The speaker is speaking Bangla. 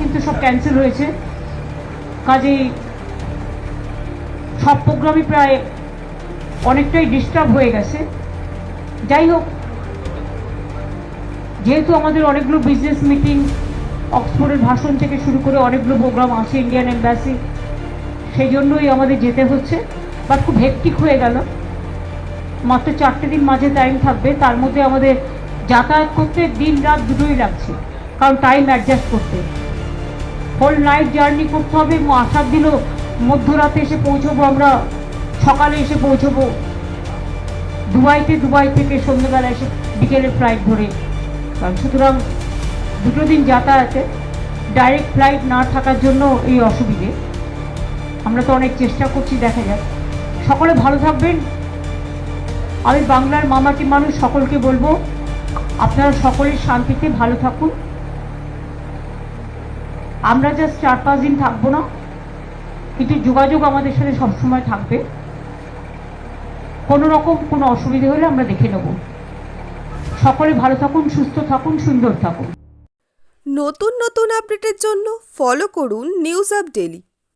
কিন্তু সব ক্যান্সেল হয়েছে। কাজেই সব প্রোগ্রামই প্রায় অনেকটাই ডিস্টার্ব হয়ে গেছে। যাই হোক, যেহেতু আমাদের অনেকগুলো বিজনেস মিটিং অক্সফোর্ডের ভাষণ থেকে শুরু করে অনেকগুলো প্রোগ্রাম আছে ইন্ডিয়ান এম্বাসি সেই জন্যই আমাদের যেতে হচ্ছে। বাট খুব হেকটিক হয়ে গেল। মাত্র চারটে দিন মাঝে টাইম থাকবে। তার মধ্যে আমাদের যাতায়াত করতে দিন রাত দুটোই লাগছে। কারণ টাইম অ্যাডজাস্ট করতে। হোল নাইট জার্নি করতে হবে, এবং আসার দিনও মধ্যরাতে এসে পৌঁছবো আমরা, সকালে এসে পৌঁছবো। দুবাইতে, দুবাই থেকে সন্ধ্যেবেলা এসে বিকেলের ফ্লাইট ধরে। কারণ সুতরাং দুটো দিন যাতায়াতে ডাইরেক্ট ফ্লাইট না থাকার জন্য এই অসুবিধে। আমরা তো অনেক চেষ্টা করছি, দেখা যাক। সকলে ভালো থাকবেন। আমি বাংলার মামাটি মানুষ, সকলকে বলব, আপনারা সকলের শান্তিতে ভালো থাকুন। আমরা জাস্ট চার পাঁচ দিন থাকব না। কিন্তু যোগাযোগ আমাদের সাথে সবসময় থাকবে। কোনো রকম কোনো অসুবিধে হলে আমরা দেখে নেব। সকলে ভালো থাকুন, সুস্থ থাকুন, সুন্দর থাকুন। নতুন নতুন আপডেটের জন্য ফলো করুন নিউজ আপ ডেলি